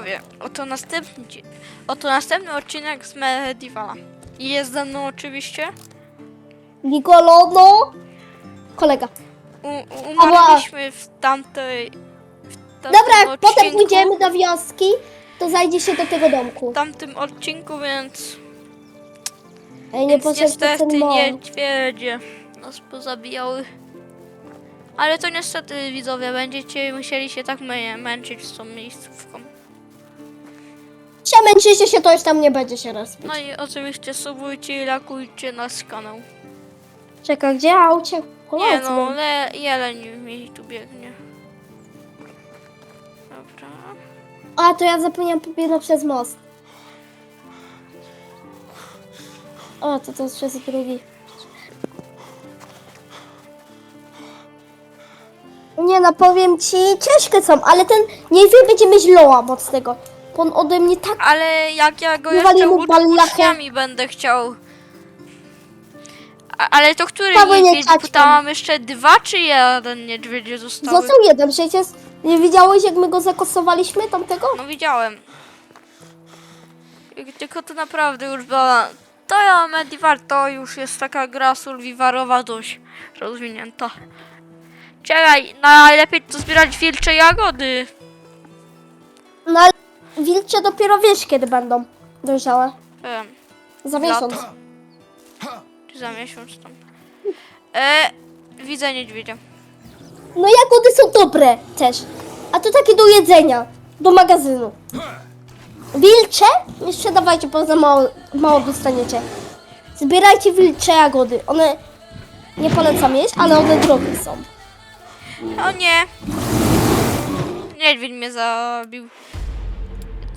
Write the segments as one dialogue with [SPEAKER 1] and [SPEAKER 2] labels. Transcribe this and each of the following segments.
[SPEAKER 1] widzowie, oto następny, oto następny odcinek z Medievala. I jest ze mną oczywiście.
[SPEAKER 2] Nicolono. Kolega.
[SPEAKER 1] U, umarliśmy w tamtej. W
[SPEAKER 2] Dobra,
[SPEAKER 1] odcinku,
[SPEAKER 2] potem pójdziemy do wioski, to zajdzie się do tego domku.
[SPEAKER 1] W tamtym odcinku, więc.
[SPEAKER 2] Ej, nie
[SPEAKER 1] więc niestety niedźwiedzie nas pozabijały. Ale to niestety widzowie, będziecie musieli się tak mę- męczyć z tą miejscówką.
[SPEAKER 2] Się męczycie się, to już tam nie będzie się rozpić.
[SPEAKER 1] No i oczywiście subujcie i lakujcie nasz kanał.
[SPEAKER 2] Czekaj, gdzie aucie?
[SPEAKER 1] Nie no, le, jeleń mi tu biegnie. Dobra.
[SPEAKER 2] A, to ja zapomniałam popłynąć przez most. O, to to jest przez drugi. Nie no, powiem ci, ciężkie są, ale ten nie wie, będzie mieć loa mocnego. Bo on ode mnie tak...
[SPEAKER 1] Ale jak ja go jeszcze
[SPEAKER 2] mu ballachę.
[SPEAKER 1] uczniami będę chciał. A, ale to który
[SPEAKER 2] Dawaj, nie
[SPEAKER 1] niedźwiedź? Bo tam mam jeszcze dwa czy jeden niedźwiedzie zostały?
[SPEAKER 2] Został jeden, przecież nie widziałeś, jak my go zakosowaliśmy tamtego?
[SPEAKER 1] No widziałem. I- Tylko to naprawdę już była... To ja Medieval to już jest taka gra survivalowa dość rozwinięta. Czekaj, najlepiej to zbierać wilcze jagody.
[SPEAKER 2] Wilcze dopiero wiesz, kiedy będą dojrzałe.
[SPEAKER 1] Em,
[SPEAKER 2] Za
[SPEAKER 1] Lato.
[SPEAKER 2] miesiąc.
[SPEAKER 1] czy za miesiąc tam. E, widzę niedźwiedzia.
[SPEAKER 2] No jagody są dobre też. A to takie do jedzenia. Do magazynu. Wilcze? Nie sprzedawajcie, bo za mało, mało dostaniecie. Zbierajcie wilcze jagody. One nie polecam jeść, ale one drogie są.
[SPEAKER 1] O nie. Niedźwiedź mnie zabił.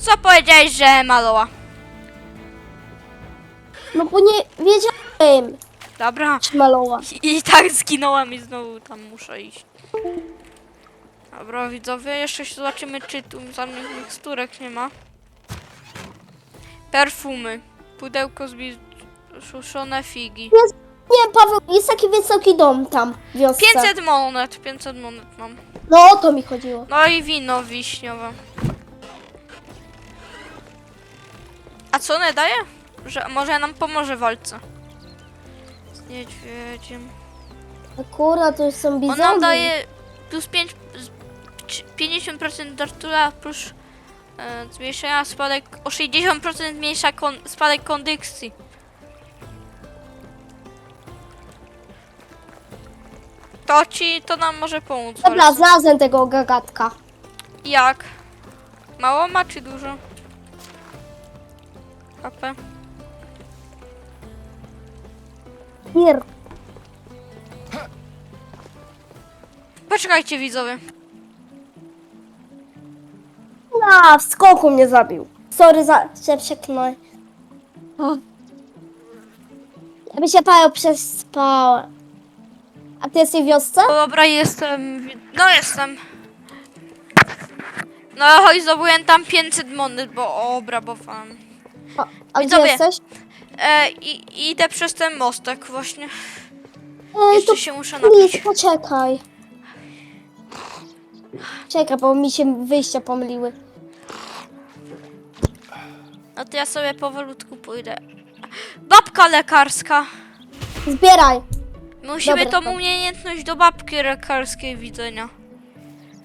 [SPEAKER 1] Co powiedziałeś, że maloła?
[SPEAKER 2] No bo nie wiedziałem,
[SPEAKER 1] Dobra.
[SPEAKER 2] czy maloła.
[SPEAKER 1] I, I tak zginąłem i znowu tam muszę iść. Dobra, widzowie, jeszcze się zobaczymy, czy tu żadnych miksturek nie ma. Perfumy. Pudełko z suszone figi.
[SPEAKER 2] Jest, nie, Paweł, jest taki wysoki dom tam w wiosce.
[SPEAKER 1] 500 monet, 500 monet mam.
[SPEAKER 2] No o to mi chodziło.
[SPEAKER 1] No i wino wiśniowe. A co one daje? Że może nam pomoże w walce. Z niedźwiedziem.
[SPEAKER 2] Akurat to już są
[SPEAKER 1] On
[SPEAKER 2] bizony.
[SPEAKER 1] nam daje plus 5, z- czy- 50% dartura plus e, zmniejszenia spadek o 60% zmniejsza kon, spadek kondycji. To ci, to nam może pomóc.
[SPEAKER 2] Dobra, znalazłem tego gagatka.
[SPEAKER 1] Jak? Mało ma czy dużo? HP.
[SPEAKER 2] Nie,
[SPEAKER 1] Poczekajcie widzowie.
[SPEAKER 2] A, w skoku mnie zabił. Sorry za się przeknąłem. Ja by się Paweł przespałem. A ty jesteś w wiosce?
[SPEAKER 1] O, dobra, jestem. No jestem. No chodź, zdobyłem tam 500 monet, bo obrabowałem.
[SPEAKER 2] A, a gdzie
[SPEAKER 1] Widzowie.
[SPEAKER 2] jesteś?
[SPEAKER 1] E, i, idę przez ten mostek właśnie.
[SPEAKER 2] Ej,
[SPEAKER 1] Jeszcze
[SPEAKER 2] to
[SPEAKER 1] się muszę
[SPEAKER 2] please,
[SPEAKER 1] napić.
[SPEAKER 2] poczekaj. Czekaj, bo mi się wyjścia pomyliły.
[SPEAKER 1] No to ja sobie powolutku pójdę. Babka lekarska.
[SPEAKER 2] Zbieraj.
[SPEAKER 1] Musimy
[SPEAKER 2] Dobra,
[SPEAKER 1] tą
[SPEAKER 2] to-
[SPEAKER 1] umiejętność do babki lekarskiej widzenia.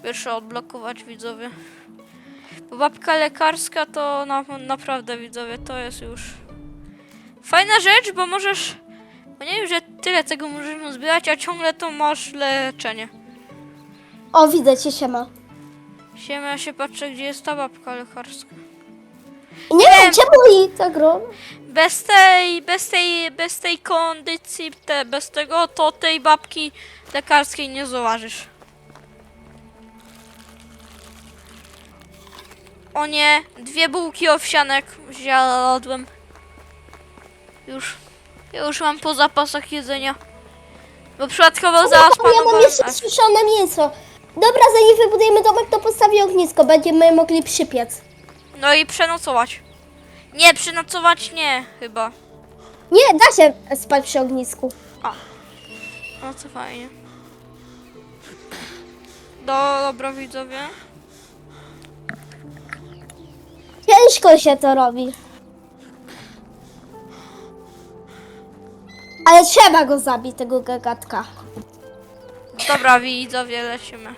[SPEAKER 1] Pierwsze odblokować widzowie. Bo babka lekarska to na, naprawdę widzowie to jest już fajna rzecz, bo możesz. Bo nie wiem, że tyle tego możemy zbierać, a ciągle to masz leczenie.
[SPEAKER 2] O, widzę cię, siema.
[SPEAKER 1] Siema, ja się patrzę, gdzie jest ta babka lekarska.
[SPEAKER 2] I nie wiem, czemu i tak robię.
[SPEAKER 1] Bez tej, bez tej, bez tej kondycji, te, bez tego, to tej babki lekarskiej nie zauważysz. O nie, dwie bułki owsianek zjadłem. Już, już mam po zapasach jedzenia. Bo przypadkowo zaraz
[SPEAKER 2] No, ja mam jeszcze suszone mięso. Dobra, zanim wybudujemy domek, to postawię ognisko. Będziemy mogli przypiec.
[SPEAKER 1] No i przenocować. Nie, przenocować nie, chyba.
[SPEAKER 2] Nie, da się spać przy ognisku.
[SPEAKER 1] No co fajnie. Do, dobra widzowie.
[SPEAKER 2] Ciężko się to robi. Ale trzeba go zabić, tego gagatka.
[SPEAKER 1] Dobra, widzowie, lecimy.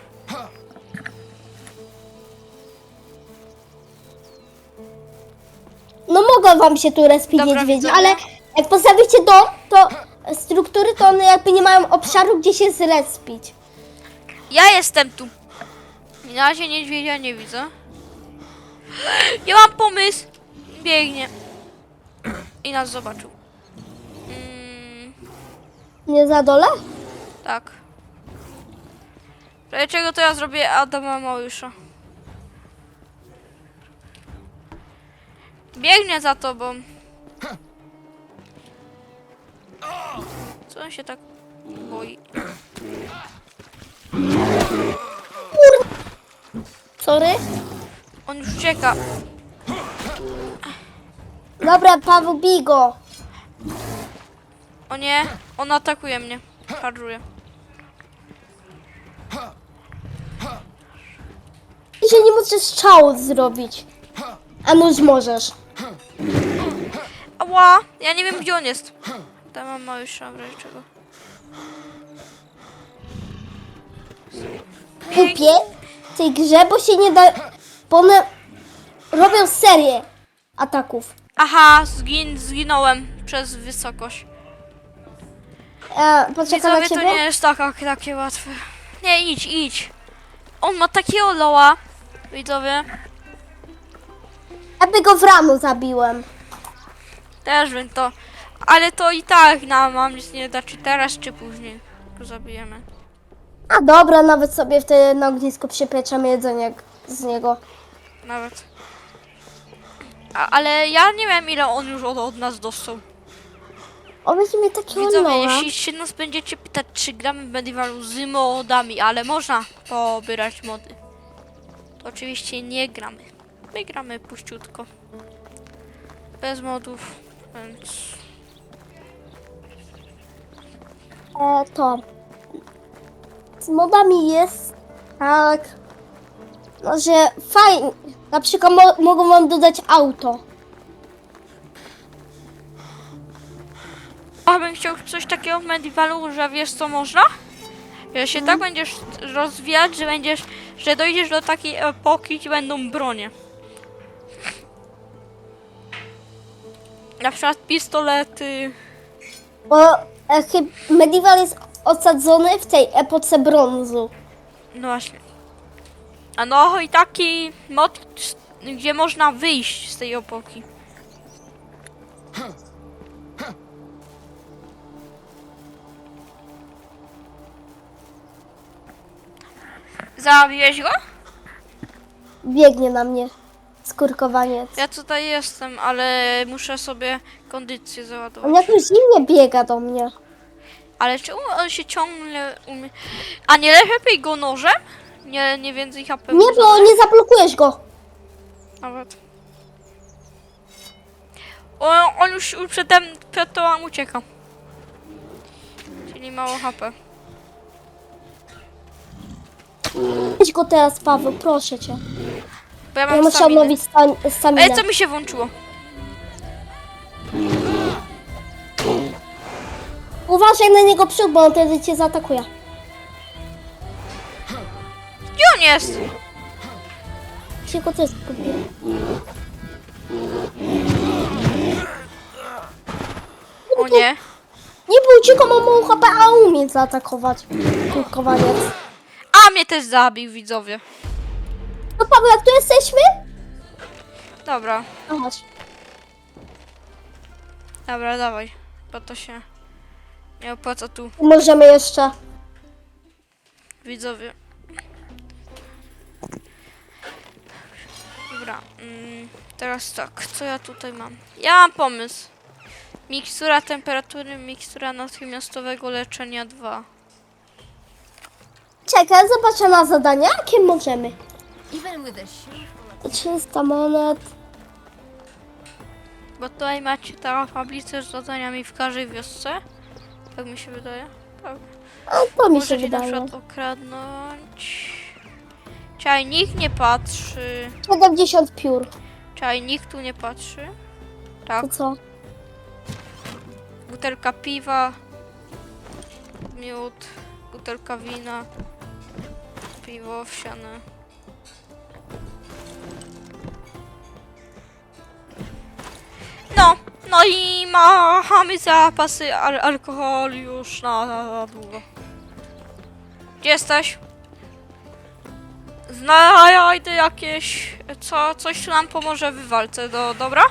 [SPEAKER 2] No mogą wam się tu respić
[SPEAKER 1] Dobra,
[SPEAKER 2] niedźwiedzie,
[SPEAKER 1] widzowie.
[SPEAKER 2] ale jak postawicie dom, to struktury to one jakby nie mają obszaru, gdzie się zrespić.
[SPEAKER 1] Ja jestem tu. Na razie niedźwiedzia nie widzę. Ja mam pomysł. Biegnie. I nas zobaczył. Mm,
[SPEAKER 2] Nie za dole?
[SPEAKER 1] tak. Dlaczego to ja zrobię Adama Małysza? Biegnie za tobą. Co on się tak boi?
[SPEAKER 2] Sorry.
[SPEAKER 1] On już ucieka.
[SPEAKER 2] Dobra, Paweł, bij go.
[SPEAKER 1] O nie, on atakuje mnie. Szarżuje.
[SPEAKER 2] I że nie możesz strzału zrobić. A nuż możesz.
[SPEAKER 1] Ała! Ja nie wiem gdzie on jest. Tam mam mały szabrę czego.
[SPEAKER 2] Głupie w tej grze, bo się nie da... Bo one robią serię ataków.
[SPEAKER 1] Aha, zgin, zginąłem przez wysokość.
[SPEAKER 2] E, poczekam na
[SPEAKER 1] Widzowie, to
[SPEAKER 2] ciebie.
[SPEAKER 1] nie jest taka, takie łatwe. Nie, idź, idź. On ma takiego loa. Widzowie,
[SPEAKER 2] Ja by go w rano zabiłem.
[SPEAKER 1] też wiem to. Ale to i tak nam mam nic nie da, czy teraz, czy później go zabijemy.
[SPEAKER 2] A dobra, nawet sobie wtedy na ognisku przypieczamy jedzenie z niego.
[SPEAKER 1] Nawet. A, ale ja nie wiem ile on już od, od nas dostał.
[SPEAKER 2] On będzie miał takiego
[SPEAKER 1] Widzowie, jeśli się nas będziecie pytać, czy gramy w Medievalu z modami, ale można pobierać mody, to oczywiście nie gramy. My gramy puściutko. Bez modów, więc...
[SPEAKER 2] E, to. Z modami jest tak. No, że fajnie. Na przykład mo mogą wam dodać auto.
[SPEAKER 1] A bym chciał coś takiego w Medievalu, że wiesz co można? Że się tak będziesz rozwijać, że będziesz, że dojdziesz do takiej epoki, gdzie będą bronie. Na przykład pistolety,
[SPEAKER 2] Bo e, Medieval jest osadzony w tej epoce brązu.
[SPEAKER 1] No właśnie. A no i taki mod, gdzie można wyjść z tej epoki. Zabiłeś go?
[SPEAKER 2] Biegnie na mnie. Skurkowaniec.
[SPEAKER 1] Ja tutaj jestem, ale muszę sobie kondycję
[SPEAKER 2] On
[SPEAKER 1] załadować.
[SPEAKER 2] jakoś zimnie biega do mnie.
[SPEAKER 1] Ale czemu on się ciągle umie... A nie lepiej go nożem? Nie, nie więcej HP.
[SPEAKER 2] Nie, bo nie zablokujesz go.
[SPEAKER 1] Nawet. On, on już przedem, przed tobą ucieka. Czyli mało HP.
[SPEAKER 2] Weź go teraz, Paweł, proszę cię.
[SPEAKER 1] Bo ja
[SPEAKER 2] Ja
[SPEAKER 1] mam
[SPEAKER 2] muszę
[SPEAKER 1] staminę.
[SPEAKER 2] odnowić stam- staminę.
[SPEAKER 1] Ej, co mi się włączyło?
[SPEAKER 2] Uważaj na niego przód, bo on wtedy cię zaatakuje.
[SPEAKER 1] On jest?
[SPEAKER 2] Się go też skupię.
[SPEAKER 1] O nie.
[SPEAKER 2] Nie bójcie go, mam mało HP, a umie zaatakować. Skurkowaniec.
[SPEAKER 1] A mnie też zabił, widzowie.
[SPEAKER 2] No Paweł, jak tu jesteśmy?
[SPEAKER 1] Dobra,
[SPEAKER 2] No chodź.
[SPEAKER 1] dobra, dawaj. Bo to się nie opłaca tu,
[SPEAKER 2] Możemy jeszcze.
[SPEAKER 1] widzowie. Dobra, mm, teraz tak, co ja tutaj mam? Ja mam pomysł. Mikstura temperatury, mikstura natychmiastowego leczenia 2.
[SPEAKER 2] Czekaj, zobaczę na zadania, jakie możemy.
[SPEAKER 3] Even with a shoe
[SPEAKER 2] 300 monet.
[SPEAKER 1] Bo tutaj macie ta tablicę z zadaniami w każdej wiosce. Tak mi się wydaje. Tak.
[SPEAKER 2] A to mi się
[SPEAKER 1] Możecie na
[SPEAKER 2] wydaje.
[SPEAKER 1] przykład okradnąć. Czaj, nikt nie patrzy.
[SPEAKER 2] 70 piór.
[SPEAKER 1] Czaj, nikt tu nie patrzy. Tak,
[SPEAKER 2] To co?
[SPEAKER 1] butelka piwa, miód, butelka wina, piwo owsiane. No, no i mamy zapasy al alkoholu już na, na długo. Gdzie jesteś? Znajdę jakieś, co, coś nam pomoże w walce, do, dobra?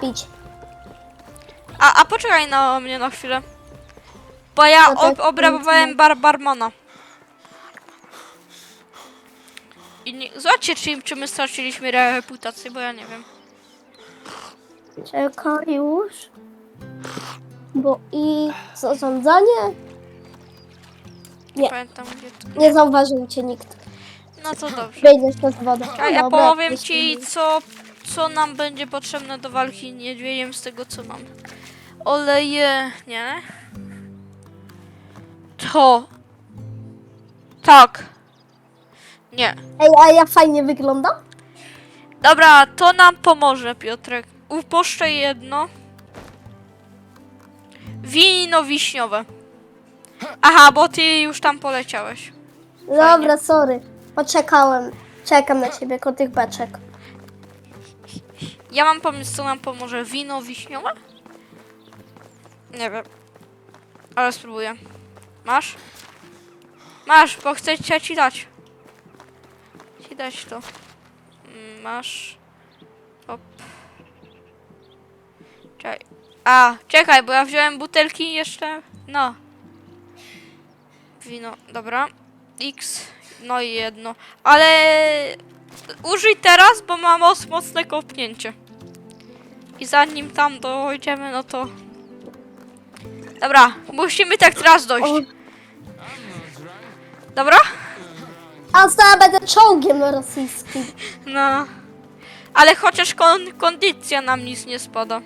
[SPEAKER 2] Pić.
[SPEAKER 1] A, a poczekaj na mnie na chwilę. Bo ja
[SPEAKER 2] No tak,
[SPEAKER 1] ob obrabowałem bar barmana. I nie, zobaczcie, czy, czy my straciliśmy reputację, bo ja nie wiem.
[SPEAKER 2] Czekaj już. Bo i zarządzanie? Nie.
[SPEAKER 1] Pamiętam gdzie to.
[SPEAKER 2] Nie zauważył cię nikt.
[SPEAKER 1] No to dobrze.
[SPEAKER 2] Wejdziesz przez wodę.
[SPEAKER 1] A ja
[SPEAKER 2] Dobra,
[SPEAKER 1] powiem
[SPEAKER 2] jeśli-
[SPEAKER 1] ci, co, co nam będzie potrzebne do walki niedźwiedziem z tego, co mam. Oleje, nie? To. Tak. Nie.
[SPEAKER 2] Ej, a ja fajnie wyglądam?
[SPEAKER 1] Dobra, to nam pomoże, Piotrek. Uposzczę jedno. Wino wiśniowe. Aha, bo ty już tam poleciałeś.
[SPEAKER 2] Dobra, sorry. Poczekałem. Czekam na ciebie koło tych beczek.
[SPEAKER 1] Ja mam pomysł, co nam pomoże. Wino wiśniowe? Nie wiem. Ale spróbuję. Masz? Masz, bo chcę cię ci dać. Ci dać to. Mm, Masz. Hop. Czekaj. A, czekaj, bo ja wziąłem butelki jeszcze. No. Wino, dobra. X. No i jedno. Ale użyj teraz, bo mam mocne kopnięcie. I zanim tam dojdziemy, no to... Dobra, musimy tak teraz dojść. Dobra?
[SPEAKER 2] A zaraz będę czołgiem rosyjskim.
[SPEAKER 1] No. Ale chociaż kon kondycja nam nic nie spada.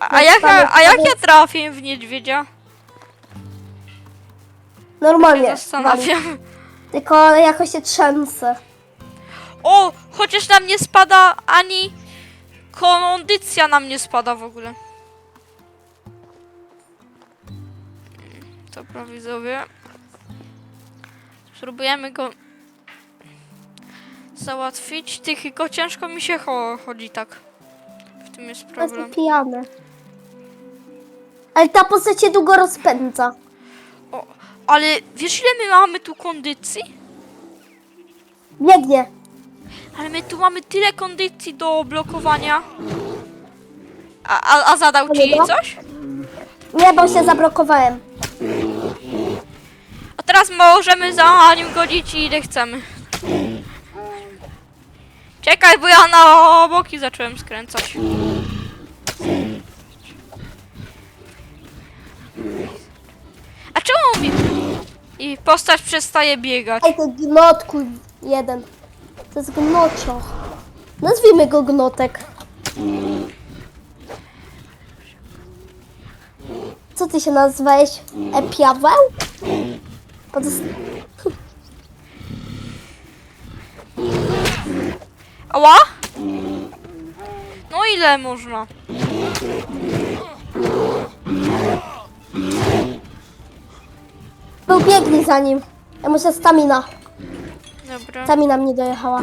[SPEAKER 1] A, a,
[SPEAKER 2] Nie
[SPEAKER 1] jak,
[SPEAKER 2] spada,
[SPEAKER 1] a jak ja trafię w niedźwiedzia?
[SPEAKER 2] Normalnie.
[SPEAKER 1] Nie zastanawiam.
[SPEAKER 2] Tylko jakoś się trzęsę.
[SPEAKER 1] O, chociaż nam nie spada ani kondycja nam nie spada w ogóle. Dobra, widzowie. Spróbujemy go załatwić. Tylko ciężko mi się cho chodzi tak. W tym jest problem.
[SPEAKER 2] Jestem pijany. Ale ta postać się długo rozpędza.
[SPEAKER 1] Ale wiesz ile my mamy tu kondycji?
[SPEAKER 2] Biegnie.
[SPEAKER 1] Ale my tu mamy tyle kondycji do blokowania. A, a, a zadał ci
[SPEAKER 2] Dobra.
[SPEAKER 1] coś?
[SPEAKER 2] Nie, bo się zablokowałem.
[SPEAKER 1] A teraz możemy za nim godzić ile chcemy. Czekaj, bo ja na boki zacząłem skręcać. Postać przestaje biegać.
[SPEAKER 2] Ej, to gnotku jeden. To jest gnoczo. Nazwijmy go gnotek. Co ty się nazwałeś? Epiaweł?
[SPEAKER 1] Ała? No ile można?
[SPEAKER 2] Był biegnie za nim. Ja muszę stamina.
[SPEAKER 1] Dobra.
[SPEAKER 2] Stamina mnie dojechała.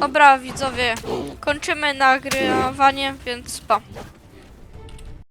[SPEAKER 1] Dobra, widzowie, kończymy nagrywanie, więc pa.